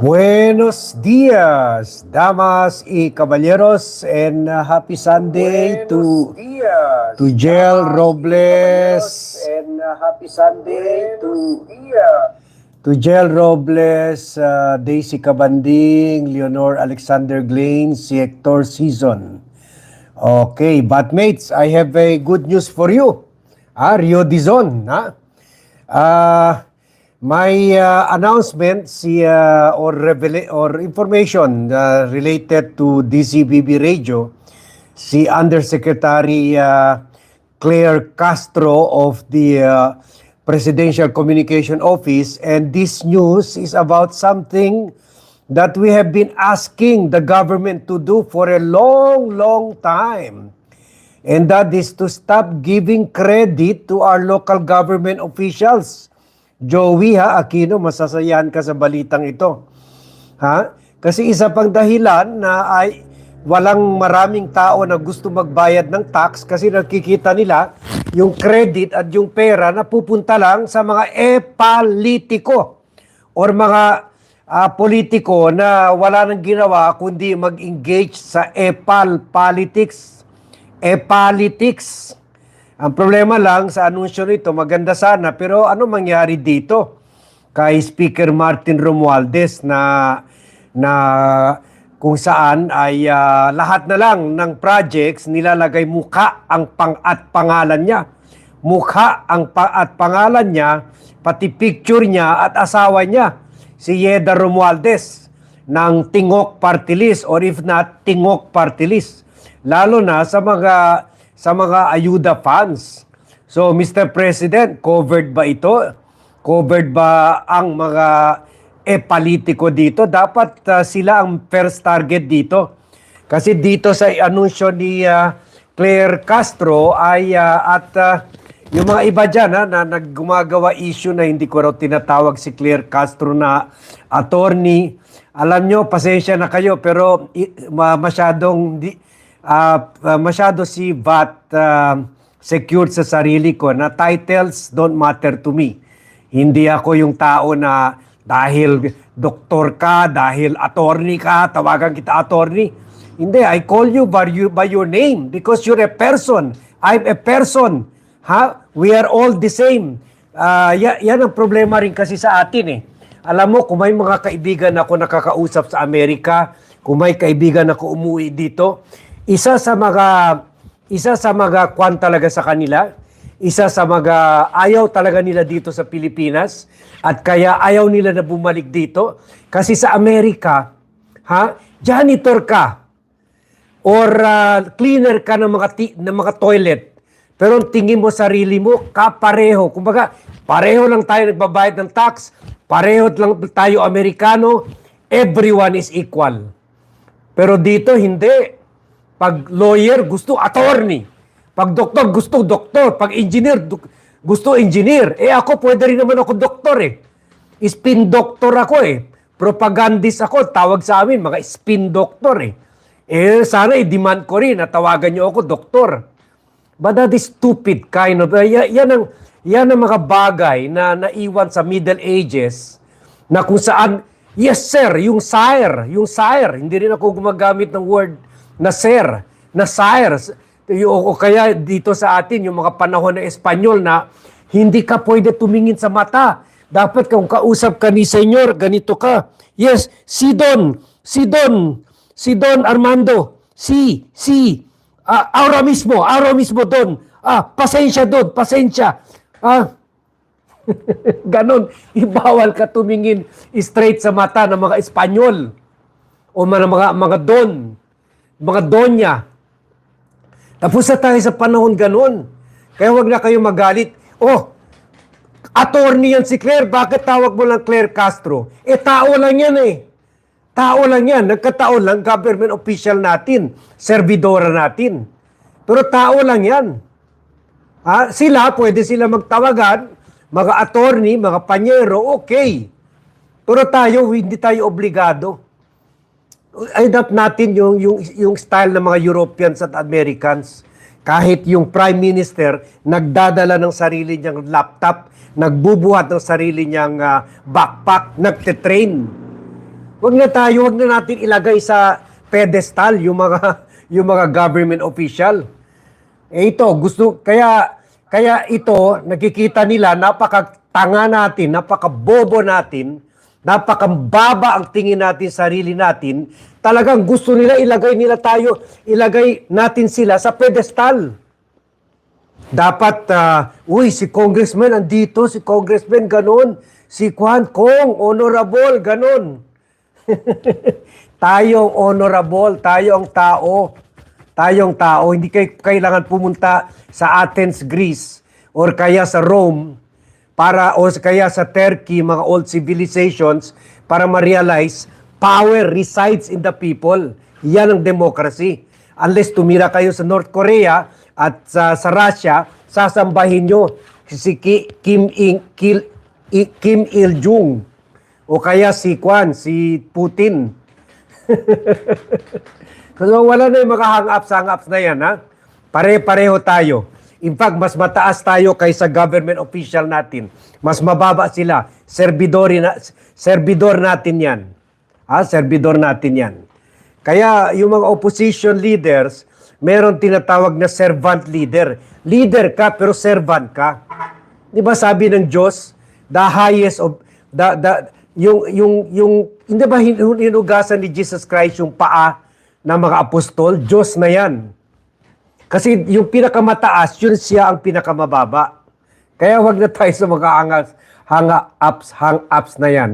Buenos dias, damas y caballeros, and uh, happy Sunday to días. to Jel Robles, And uh, happy Sunday to to Jel Robles, uh, Daisy Cabanding, Leonor Alexander Glain, si Hector Season. Okay, batmates, I have a good news for you. Ah, Rio Dizon, ha? Ah, may uh, announcement si uh, or revela- or information uh, related to DCBB Radio. Si Undersecretary uh, Claire Castro of the uh, Presidential Communication Office. And this news is about something that we have been asking the government to do for a long long time. And that is to stop giving credit to our local government officials. Joey ha, Aquino, masasayan ka sa balitang ito. Ha? Kasi isa pang dahilan na ay walang maraming tao na gusto magbayad ng tax kasi nakikita nila yung credit at yung pera na pupunta lang sa mga e-politiko or mga ah, politiko na wala nang ginawa kundi mag-engage sa epal politics. E-politics. Ang problema lang sa anunsyo nito, maganda sana, pero ano mangyari dito kay Speaker Martin Romualdez na na kung saan ay ah, lahat na lang ng projects nilalagay mukha ang pang at pangalan niya. Mukha ang pa at pangalan niya, pati picture niya at asawa niya, si Yeda Romualdez ng Tingok Party List or if not Tingok Party List lalo na sa mga sa mga ayuda funds. So Mr. President, covered ba ito? Covered ba ang mga e-politiko dito? Dapat uh, sila ang first target dito. Kasi dito sa anunsyo ni uh, Claire Castro ay uh, at uh, yung mga iba dyan ha, na naggumagawa issue na hindi ko raw tinatawag si Claire Castro na attorney. Alam nyo, pasensya na kayo pero masyadong di, ah, masyado si VAT ah, secured sa sarili ko na titles don't matter to me. Hindi ako yung tao na dahil doktor ka, dahil attorney ka, tawagan kita attorney. Hindi, I call you by, you by your name because you're a person. I'm a person. Ha? We are all the same. Ah, ya- yan ang problema rin kasi sa atin eh. Alam mo, kung may mga kaibigan ako nakakausap sa Amerika, kung may kaibigan ako umuwi dito, isa sa mga isa sa mga kwan talaga sa kanila, isa sa mga ayaw talaga nila dito sa Pilipinas at kaya ayaw nila na bumalik dito kasi sa Amerika, ha, janitor ka or ah, cleaner ka ng mga ti- ng mga toilet. Pero tingin mo sarili mo kapareho. Kumbaga, pareho lang tayo nagbabayad ng tax, pareho lang tayo Amerikano, everyone is equal. Pero dito hindi. Pag lawyer, gusto attorney. Pag doktor, gusto doktor. Pag engineer, gusto engineer. Eh ako, pwede rin naman ako doktor eh. Spin doctor ako eh. Propagandist ako, tawag sa amin, mga spin doctor eh. Eh, sana i-demand ko rin na tawagan niyo ako doktor. But that is stupid kind of, uh, ya- yan, ang, yan ang mga bagay na naiwan sa Middle Ages na kung saan, yes sir, yung sire, yung sire, hindi rin ako gumagamit ng word na sir, na sire. O, kaya dito sa atin, yung mga panahon ng Espanyol na hindi ka pwede tumingin sa mata. Dapat kung kausap ka ni Senyor, ganito ka. Yes, si Don, si Don, si Don Armando, si, si, ah, aura mismo, aura mismo Don. Ah, pasensya Don, pasensya. Ah, Ganon, ibawal ka tumingin straight sa mata ng mga Espanyol o mga mga, mga don, mga donya. Tapos na tayo sa panahon ganon. Kaya wag na kayo magalit. Oh, attorney yan si Claire, bakit tawag mo lang Claire Castro? Eh, tao lang yan eh. Tao lang yan. Nagkataon lang, government official natin, servidora natin. Pero tao lang yan. Ha? Sila, pwede sila magtawagan, mga attorney, mga panyero, okay. Pero tayo, hindi tayo obligado. Adapt natin yung, yung, yung style ng mga Europeans at Americans. Kahit yung Prime Minister nagdadala ng sarili niyang laptop, nagbubuhat ng sarili niyang ah, backpack, nagte-train. Wag na tayo, wag na natin ilagay sa pedestal yung mga yung mga government official. Eh ito, gusto kaya kaya ito nakikita nila napakatanga natin, napakabobo natin, napakababa ang tingin natin sa sarili natin. Talagang gusto nila ilagay nila tayo, ilagay natin sila sa pedestal. Dapat, ah, uy, si congressman andito, si congressman ganon, si Kwan Kong, honorable, ganon. tayo ang honorable, tayo ang tao. Tayong tao, hindi kay kailangan pumunta sa Athens, Greece, or kaya sa Rome, para o kaya sa Turkey, mga old civilizations, para ma-realize power resides in the people. Yan ang democracy. Unless tumira kayo sa North Korea at sa, sa Russia, sasambahin nyo si Ki- Kim Il Kil, Kim Il Jung o kaya si Kwan, si Putin. Kasi wala na yung mga hang-ups, hang-ups na yan, ha? Pare-pareho tayo. In fact, mas mataas tayo kaysa government official natin. Mas mababa sila. Servidor, na, servidor natin yan. Ha? Servidor natin yan. Kaya yung mga opposition leaders, meron tinatawag na servant leader. Leader ka pero servant ka. Di ba sabi ng Diyos, the highest of the the yung yung yung hindi ba hin- hinugasan ni Jesus Christ yung paa ng mga apostol? Diyos na 'yan. Kasi yung pinakamataas, yun siya ang pinakamababa. Kaya wag na tayo sa mga hangas, hang-ups, hang-ups na yan.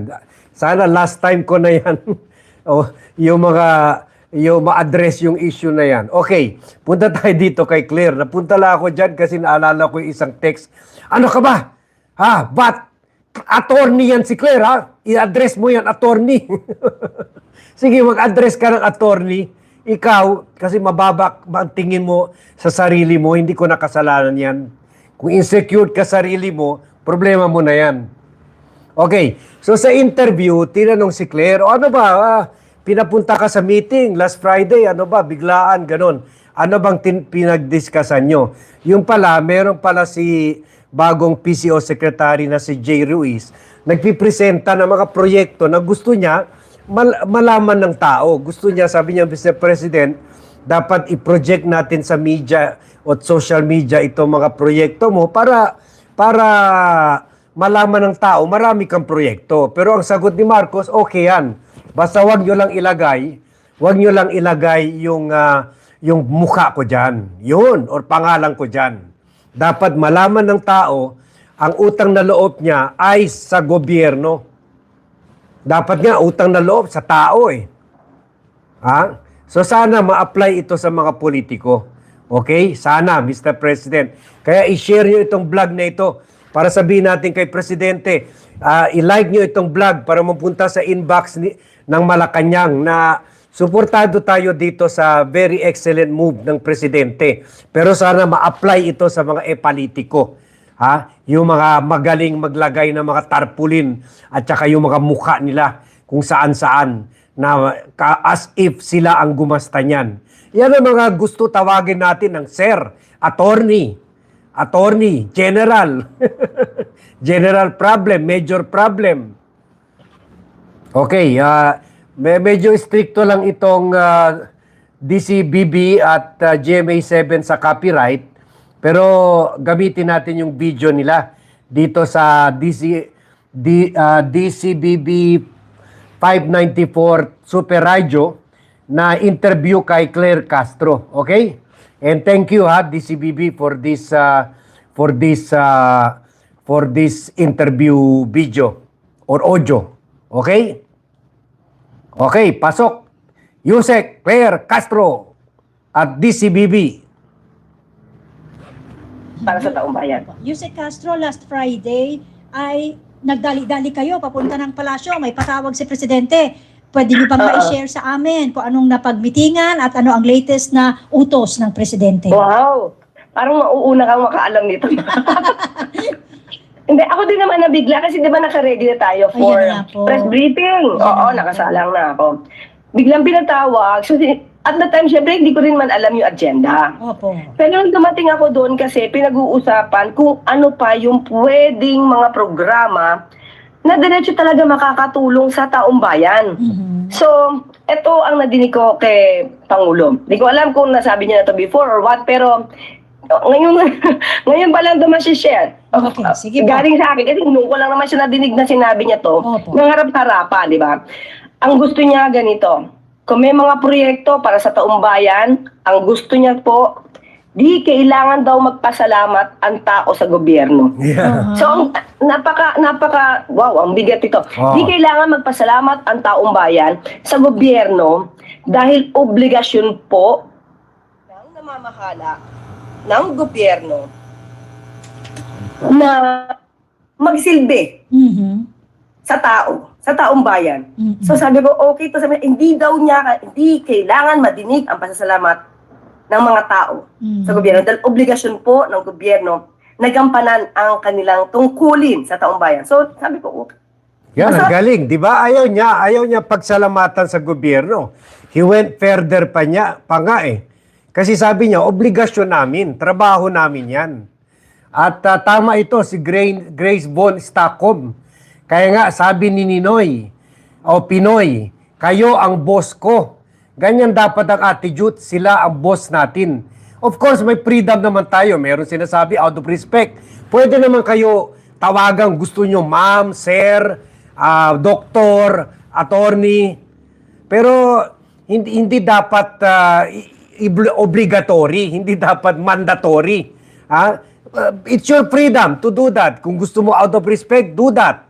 Sana last time ko na yan. o, yung mga, yung ma-address yung issue na yan. Okay, punta tayo dito kay Claire. Napunta lang ako dyan kasi naalala ko yung isang text. Ano ka ba? Ha? Ba't? Attorney yan si Claire, ha? I-address mo yan, attorney. Sige, mag-address ka ng attorney. Ikaw, kasi mababa ang tingin mo sa sarili mo, hindi ko nakasalanan yan. Kung insecure ka sarili mo, problema mo na yan. Okay, so sa interview, tinanong si Claire, o ano ba, ah, pinapunta ka sa meeting last Friday, ano ba, biglaan, ganon. Ano bang tin- pinagdiskasan nyo? Yung pala, meron pala si bagong PCO secretary na si Jay Ruiz, nagpipresenta ng mga proyekto na gusto niya mal- malaman ng tao. Gusto niya, sabi niya, Mr. President, dapat i-project natin sa media o social media itong mga proyekto mo para para malaman ng tao, marami kang proyekto. Pero ang sagot ni Marcos, okay yan. Basta wag nyo lang ilagay, wag nyo lang ilagay yung, ah, yung mukha ko dyan. Yun, or pangalan ko dyan. Dapat malaman ng tao, ang utang na loob niya ay sa gobyerno. Dapat nga, utang na loob sa tao eh. Ha? So sana ma-apply ito sa mga politiko. Okay? Sana, Mr. President. Kaya i-share nyo itong vlog na ito para sabihin natin kay Presidente, ah, i-like nyo itong vlog para mapunta sa inbox ni, ng Malacanang na suportado tayo dito sa very excellent move ng Presidente. Pero sana ma-apply ito sa mga e-politiko. Ha? Yung mga magaling maglagay ng mga tarpulin at saka yung mga mukha nila kung saan-saan na as if sila ang gumasta niyan. Yan ang mga gusto tawagin natin ng sir, attorney, attorney, general, general problem, major problem. Okay, me- medyo stricto lang itong ah, DCBB at ah, GMA7 sa copyright, pero gamitin natin yung video nila dito sa DC, D, ah, DCBB 594 Super Radio na interview kay Claire Castro. Okay? And thank you ha DCBB for this uh, for this uh, for this interview video or audio. Okay? Okay, pasok. Yusek Claire Castro at DCBB. Para sa taong bayan. Yusek Castro, last Friday ay nagdali-dali kayo papunta ng palasyo. May patawag si Presidente. Pwede niyo bang Oo. ma-share sa amin kung anong napagmitingan at ano ang latest na utos ng Presidente? Wow! Parang mauuna kang makaalam nito. Hindi, ako din naman nabigla kasi di ba naka-ready na tayo for Ayan na po. press briefing. Ayan Oo, na nakasalang na ako. Biglang pinatawag. So, at the time, syempre, hindi ko rin man alam yung agenda. Opo. Pero nung dumating ako doon kasi pinag-uusapan kung ano pa yung pwedeng mga programa na diretso talaga makakatulong sa taong bayan. Mhm. So, ito ang nadinig ko kay Pangulo. Hindi ko alam kung nasabi niya na to before or what, pero ngayon, ngayon pa lang ito share Okay, sige po. Galing sa akin, kasi nung ko lang naman siya nadinig na sinabi niya to, Opo. nangarap-harapan, di ba? Ang gusto niya ganito, kung may mga proyekto para sa taong bayan, ang gusto niya po, di kailangan daw magpasalamat ang tao sa gobyerno. Yeah. So, ang- napaka, napaka, wow, ang bigat ito. Oh. Di kailangan magpasalamat ang taong bayan sa gobyerno dahil obligasyon po ng namamahala ng gobyerno na magsilbi Mhm. sa tao, sa taong bayan. Mhm. So sabi ko, okay to sabi, hindi daw niya, hindi kailangan madinig ang pasasalamat ng mga tao Mhm. sa gobyerno. Dahil obligasyon po ng gobyerno na gampanan ang kanilang tungkulin sa taong bayan. So sabi ko, okay. Yan, ang galing. Di ba? Ayaw niya, ayaw niya pagsalamatan sa gobyerno. He went further pa niya, pa nga eh. Kasi sabi niya, obligasyon namin, trabaho namin yan. At ah, tama ito, si Grace, Grace Von Stockholm. Kaya nga, sabi ni Ninoy, o Pinoy, kayo ang boss ko. Ganyan dapat ang attitude, sila ang boss natin. Of course, may freedom naman tayo. Meron sinasabi, out of respect. Pwede naman kayo tawagang gusto nyo, ma'am, sir, ah, doktor, attorney. Pero hindi hindi dapat ah, i- obligatory, hindi dapat mandatory. Ha? Uh, it's your freedom to do that. Kung gusto mo out of respect, do that.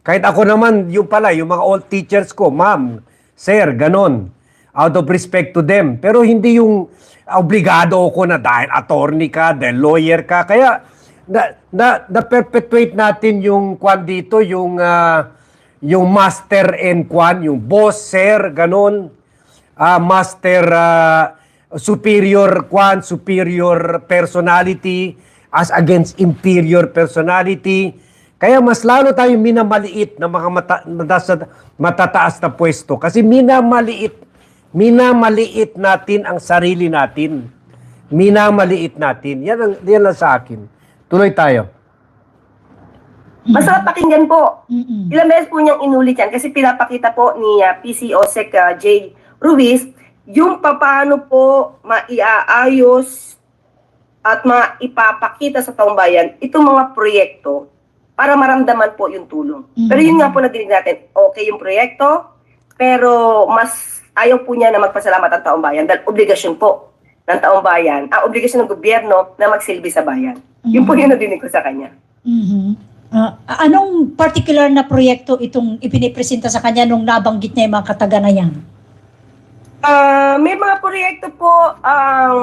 Kahit ako naman, yung pala, yung mga old teachers ko, ma'am, sir, ganon. Out of respect to them. Pero hindi yung obligado ako na dahil attorney ka, dahil lawyer ka. Kaya, na, na, na-perpetuate natin yung kwan dito, yung, ah, yung master and kwan, yung boss, sir, ganon. Ah, master, ah, superior kwan, superior personality as against inferior personality. Kaya mas lalo tayo minamaliit na mga mata, nasa matataas na pwesto kasi minamaliit minamaliit natin ang sarili natin. Minamaliit natin. Yan ang yan lang sa akin. Tuloy tayo. Masarap pakinggan po. Ilang beses po niyang inulit yan kasi pinapakita po ni uh, PCO Sec uh, J. Ruiz yung paano po maiaayos at maipapakita sa taong bayan itong mga proyekto para maramdaman po yung tulong. Pero yun nga po nadinig natin, okay yung proyekto, pero mas ayaw po niya na magpasalamat ang taong bayan dahil obligasyon po ng taong bayan, ah, obligasyon ng gobyerno na magsilbi sa bayan. Yun po yung nadinig ko sa kanya. Mhm. Ah, anong particular na proyekto itong ipinipresenta sa kanya nung nabanggit niya yung mga kataga na yan? Ah, may mga proyekto po ang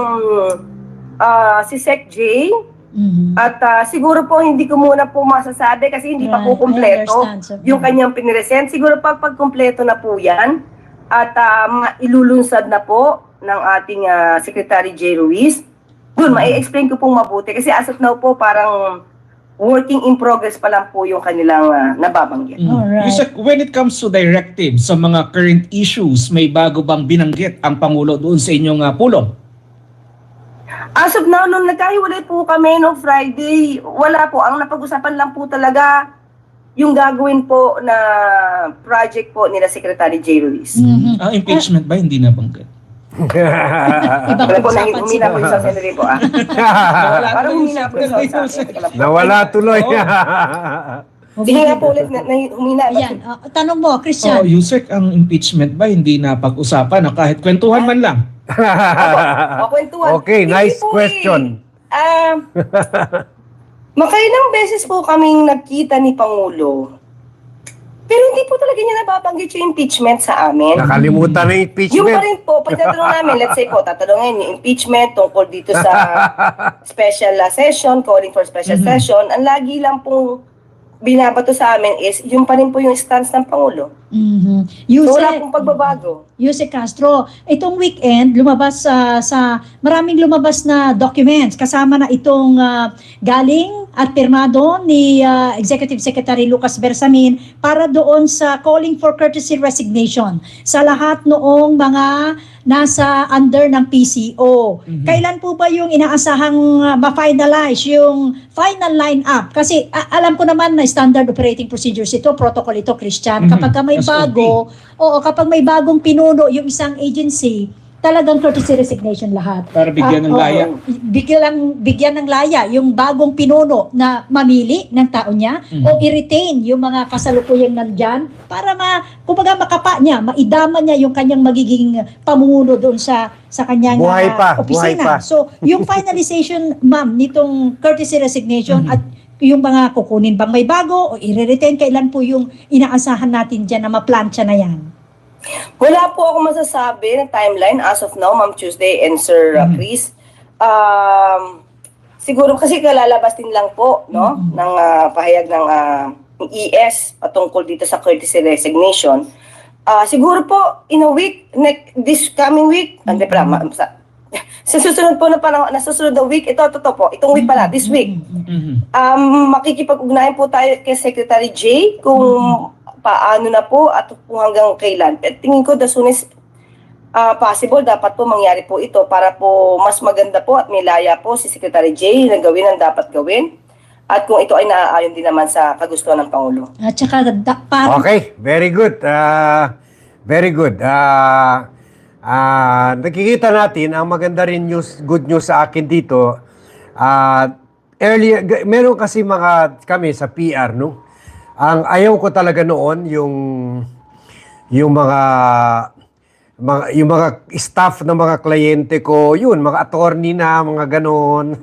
ah, si Sec J Mhm. at ah, siguro po hindi ko muna po masasabi kasi hindi pa Right, po kumpleto sir. yung kanyang piniresent. Siguro pag pagkumpleto na po yan at ah, mailulunsad na po ng ating ah, Secretary J. Ruiz, dun, mai-explain ko pong mabuti kasi as of now po parang working in progress pa lang po yung kanilang ah, nababanggit. Mm. Alright. Yusek, when it comes to directives sa mga current issues, may bago bang binanggit ang Pangulo doon sa inyong uh, pulong? As of now, nung nagkahiwalay po kami no Friday, wala po. Ang napag-usapan lang po talaga yung gagawin po na project po nila Secretary J. Ruiz. Mhm. Ang impeachment ba hindi nabanggit? Ibang Wala po, nang humina po yung sa Senate po ah. Parang humina po yung sa Nawala tuloy. Sige nga po ulit, na, na, humina. Ayan, ah, tanong mo, Oh, Christian. Yusek, ang impeachment ba hindi napag-usapan na kahit kwentuhan man lang? O, kwentuhan. Okay, Hindi nice po question. Eh. Ah, makailang beses po kaming nagkita ni Pangulo. Pero hindi po talaga niya nababanggit yung impeachment sa amin. Nakalimutan na yung Yung pa impeachment. rin po, pag tatanong namin, let's say po, tatanungin yung impeachment tungkol dito sa special uh, session, calling for special session, ang lagi lang pong binabato sa amin is yung pa rin po yung stance ng Pangulo. Mhm. So wala pong pagbabago. Yuse Castro, itong weekend lumabas sa sa maraming lumabas na documents kasama na itong ah, galing at pirmado ni ah, Executive Secretary Lucas Bersamin para doon sa calling for courtesy resignation sa lahat noong mga nasa under ng PCO. Kailan po ba yung inaasahang ah, ma-finalize yung final line up? Kasi a- alam ko naman na standard operating procedures ito, protocol ito, Christian. Kapag ka may may SOP. bago, oo, kapag may bagong pinuno yung isang agency, talagang courtesy resignation lahat. Para bigyan ng Ah, laya. bigyan, bigyan ng laya yung bagong pinuno na mamili ng tao niya Mhm. o i-retain yung mga kasalukuyang nandyan para ma, kumbaga makapa niya, maidama niya yung kanyang magiging pamumuno doon sa sa kanyang Buhay ah, pa, buhay opisina. pa. So, yung finalization, ma'am, nitong courtesy resignation Mhm. at yung mga kukunin bang may bago o i-retain, kailan po yung inaasahan natin dyan na maplansya na yan? Wala po ako masasabi ng timeline as of now, Ma'am Tuesday and Sir uh, Mhm. Chris. Um, siguro kasi kalalabas din lang po no Mhm. ng ah, pahayag ng ah, ES patungkol dito sa courtesy resignation. Ah, siguro po in a week, next, this coming week, hindi pala, sa, susunod po na panahon, na susunod na week, ito, ito, po, itong week pala, this week. Um, makikipag-ugnayan po tayo kay Secretary Jay kung paano na po at kung hanggang kailan. At tingin ko, the soonest ah, possible, dapat po mangyari po ito para po mas maganda po at nilaya po si Secretary Jay na gawin ang dapat gawin. At kung ito ay naaayon din naman sa kagustuhan ng Pangulo. At saka, da, parang Okay, very good. Ah, very good. Ah, ah, nakikita natin ang maganda rin news, good news sa akin dito. Ah, earlier, meron kasi mga kami sa PR, no? Ang ayaw ko talaga noon yung yung mga mga yung mga staff ng mga kliyente ko, yun, mga attorney na, mga ganon.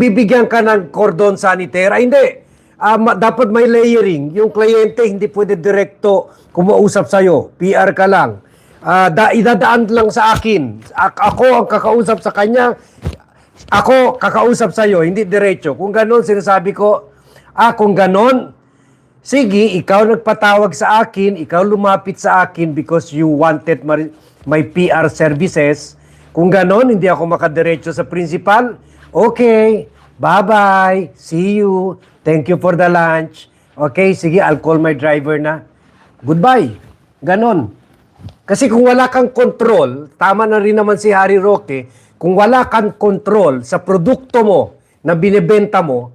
bibigyan ka ng cordon sanitaire. Ay, hindi. Ma- dapat may layering. Yung kliyente hindi pwede direkto kumausap sa'yo. PR ka lang. Ah, da, idadaan lang sa akin. A- ako ang kakausap sa kanya. Ako kakausap sa'yo, hindi diretso. Kung ganon, sinasabi ko, ah, kung ganon, sige, ikaw nagpatawag sa akin, ikaw lumapit sa akin because you wanted my, my PR services. Kung ganon, hindi ako makadiretso sa principal, okay, bye-bye, see you, thank you for the lunch. Okay, sige, I'll call my driver na. Goodbye. Ganon. Kasi kung wala kang control, tama na rin naman si Harry Roque, kung wala kang control sa produkto mo na binebenta mo,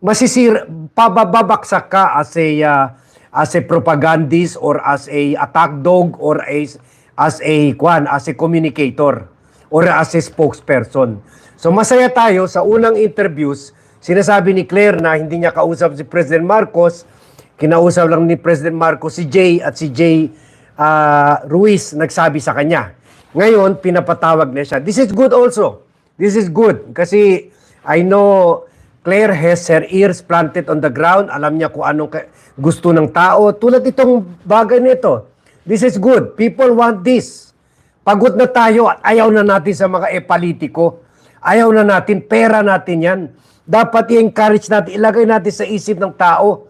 masisir pababaksak ka as a uh, as a propagandist or as a attack dog or as as a kwan as a communicator or as a spokesperson. So masaya tayo sa unang interviews, sinasabi ni Claire na hindi niya kausap si President Marcos, kinausap lang ni President Marcos si Jay at si Jay ah, Ruiz nagsabi sa kanya. Ngayon, pinapatawag na siya. This is good also. This is good kasi I know Claire has her ears planted on the ground. Alam niya kung anong gusto ng tao. Tulad itong bagay nito. This is good. People want this. Pagod na tayo at ayaw na natin sa mga e-politiko. Ayaw na natin, pera natin yan. Dapat i-encourage natin, ilagay natin sa isip ng tao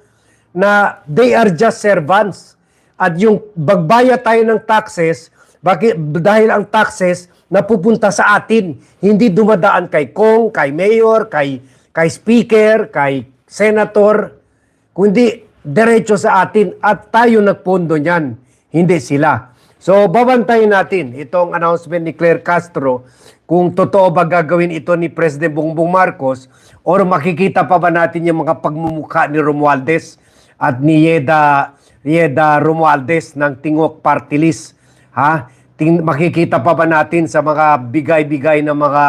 na they are just servants. At yung bagbaya tayo ng taxes, bakit, dahil ang taxes napupunta sa atin, hindi dumadaan kay Kong, kay Mayor, kay, kay Speaker, kay Senator, kundi diretso sa atin at tayo nagpondo niyan, hindi sila. So, babantayin natin itong announcement ni Claire Castro kung totoo ba gagawin ito ni President Bongbong Marcos or makikita pa ba natin yung mga pagmumukha ni Romualdez at ni Yeda, Yeda Romualdez ng Tingok Party List. Ha? Ting, makikita pa ba natin sa mga bigay-bigay ng mga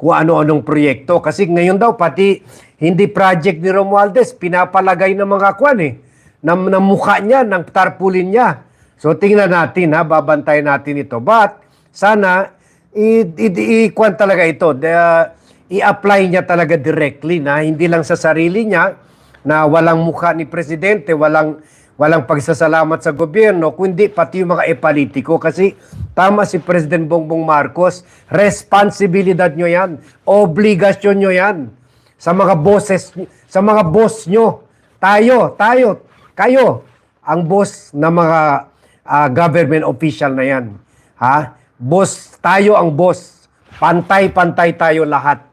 kung ano-anong proyekto? Kasi ngayon daw pati hindi project ni Romualdez, pinapalagay ng mga kwan eh, ng, ng mukha niya, ng tarpaulin niya. So tingnan natin ha, babantayan natin ito. But sana i, i, i kwan talaga ito, the- i-apply niya talaga directly na hindi lang sa sarili niya na walang mukha ni presidente, walang walang pagsasalamat sa gobyerno, kundi pati yung mga e-politiko kasi tama si President Bongbong Marcos, responsibilidad nyo yan, obligasyon nyo yan sa mga bosses, sa mga boss nyo. Tayo, tayo, kayo, ang boss ng mga ah, government official na yan. Ha? Boss, tayo ang boss. Pantay-pantay tayo lahat.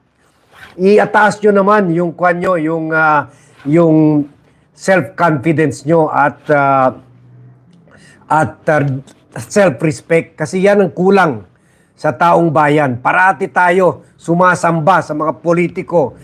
Iataas nyo naman yung kwan nyo, yung, ah, yung self-confidence nyo at ah, at uh, self-respect kasi yan ang kulang sa taong bayan. Parati tayo sumasamba sa mga politiko.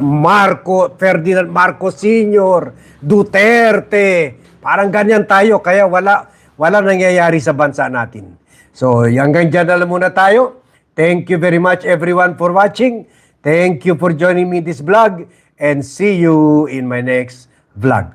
Marco, Ferdinand Marcos Sr., Duterte. Parang ganyan tayo kaya wala wala nangyayari sa bansa natin. So hanggang dyan na muna tayo. Thank you very much everyone for watching. Thank you for joining me this vlog and see you in my next vlog.